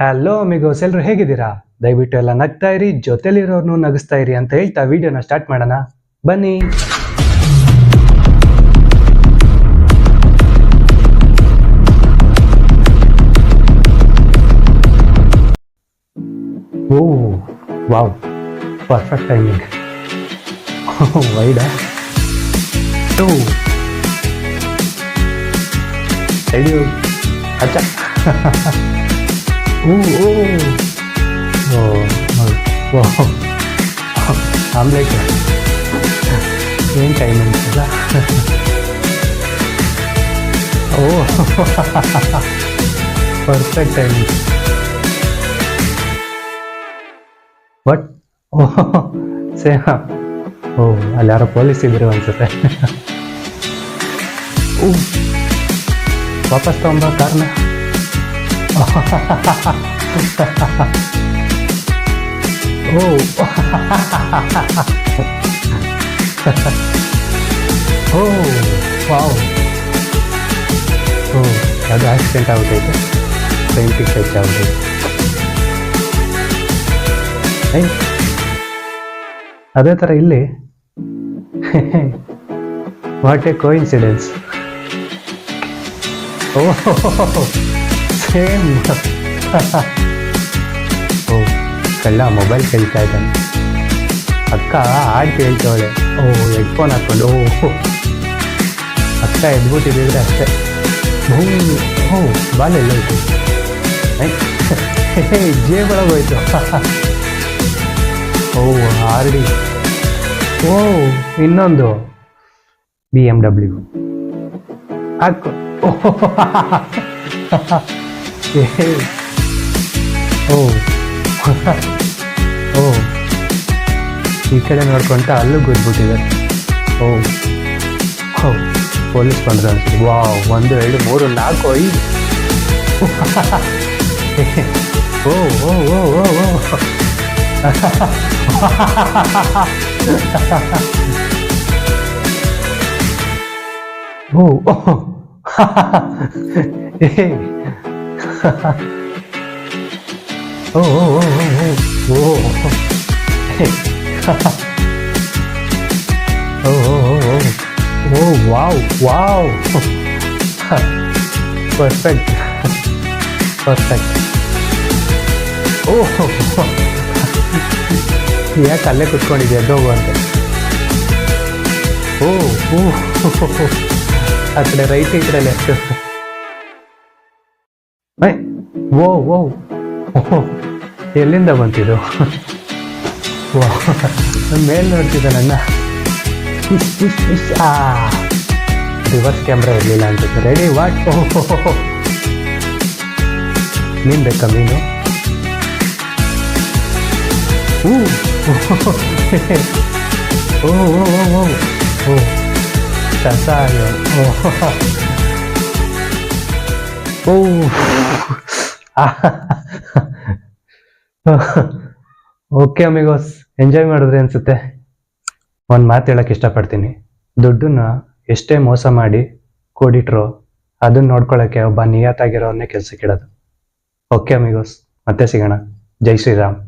Hello ಅಮಿಗೋಸ್ ಎಲ್ರು ಹೇಗಿದ್ದೀರಾ? ದಯವಿಟ್ಟು ಎಲ್ಲ ನಗ್ತಾ ಇರಿ, ಜೊತೆಲಿರೋರ್ನು ನಗಿಸ್ತಾ ಇರಿ ಅಂತ ಹೇಳ್ತಾ ವಿಡಿಯೋನ ಸ್ಟಾರ್ಟ್ ಮಾಡೋಣ. ಬನ್ನಿ. Oh, wow. ಪರ್ಫೆಕ್ಟ್ ಟೈಮಿಂಗ್ ವೈಡಾ ಟೂ. ಅಚ್ಚ ಓ ಓ ಓ ಓ ಆಮ್ಲೆಟ್ ಏನು ಟೈಮಿಂಗ್ ಅಲ್ಲ ಓ ಪರ್ಫೆಕ್ಟ್ ಟೈಮಿಂಗ್ ಬಟ್ ಓ ಸೇ ಓ ಅಲ್ಲಿ ಯಾರೋ ಪೊಲೀಸ್ ಇದ್ರು ಅನ್ಸುತ್ತೆ ಓ ವಾಪಸ್ ತಗೊಂಬ ಕಾರ್ನ ಓ ವಾವ್ ಓ ಅದು ಆಕ್ಸಿಡೆಂಟ್ ಆಗ್ಬಿಟ್ಟೈತೆ ಪೇಂಟಿಂಗ್ ಟಚ್ ಆಗ್ಬಿಟ್ಟೈತೆ ಅದೇ ಥರ ಇಲ್ಲಿ. What a coincidence oh same ಓ, ಕಳ್ಳ ಮೊಬೈಲ್ ಕೇಳ್ತಾ ಇದ್ದಾನೆ. ಅಕ್ಕ, ಹಾಡು ಕೇಳ್ತವಳೆ. ಓ ಹೆಡ್ಫೋನ್ ಹಾಕ್ಕೊಂಡು ಓ ಅಕ್ಕ ಎದ್ಬಿಟ್ಟಿದ್ರೆ ಅಷ್ಟೇ. ಹ್ಞೂ ಹ್ಞೂ ಬಾಲ್ ಎಲ್ಲೋಯ್ತು ಜೇಬೊಳಗೆ ಹೋಯ್ತು. ಓ ಆರ್ ಡಿ ಓ, ಇನ್ನೊಂದು. ಬಿ ಎಂ ಡಬ್ಲ್ಯೂ ಹಾಕು ಏ. ಓ ಓ ಈ ಕಡೆ ನೋಡ್ಕೊಂತ ಅಲ್ಲೂ ಗುದ್ಬಿಟ್ಟಿದ್ದಾರೆ ಓ ಓ ಪೊಲೀಸ್ ಬಂದ್ರೆ ಅನ್ಸುತ್ತೆ ವಾವ್ ಒಂದು ಎರಡು ಮೂರು ನಾಲ್ಕು ಐದು ಓ ಓ ಓ ಓ ಓ ಓ ಓ ಏ. oh, oh, oh, oh, oh. oh, oh, oh, oh, oh oh, wow, wow. Perfect. Perfect. ಓಹ್ ಯಾಕೆ ಅಲ್ಲೇ ಕುತ್ಕೊಂಡಿದ್ಯಾ ಡೋಗು ಅಂತ ಓ ಓ ಆ ಕಡೆ ರೈಟ್ ಈ ¡Ay! ¡Wow, wow! Oh, ¡Qué lindo montillo! ¡Wow! ¡Qué bello montillo, nena! ¡Ah! ¡Sí, vas a cambrar ¡Ready, what? ¡Oh, ho, ho, ho! Camino! ¡Uh, ho, ho! ¡Oh, ho, ¡Oh, ho! Okay amigos enjoy ಮಾಡಿದ್ರಿ ಅನ್ಸುತ್ತೆ. ಒಂದು ಮಾತು ಹೇಳಕ್ಕೆ ಇಷ್ಟಪಡ್ತೀನಿ. ದುಡ್ಡನ್ನ ಎಷ್ಟೇ ಮೋಸ ಮಾಡಿ ಕೂಡಿಟ್ರು, ಅದನ್ನ ನೋಡ್ಕೊಳ್ಳೋಕ್ಕೆ ಒಬ್ಬ ನಿಯತ್ತಾಗಿರೋನ್ನೇ ಕೆಲಸಕ್ಕಿಡೋದು ಓಕೆ ಅಮಿಗೋಸ್ ಮತ್ತೆ ಸಿಗೋಣ. ಜೈ ಶ್ರೀರಾಮ್.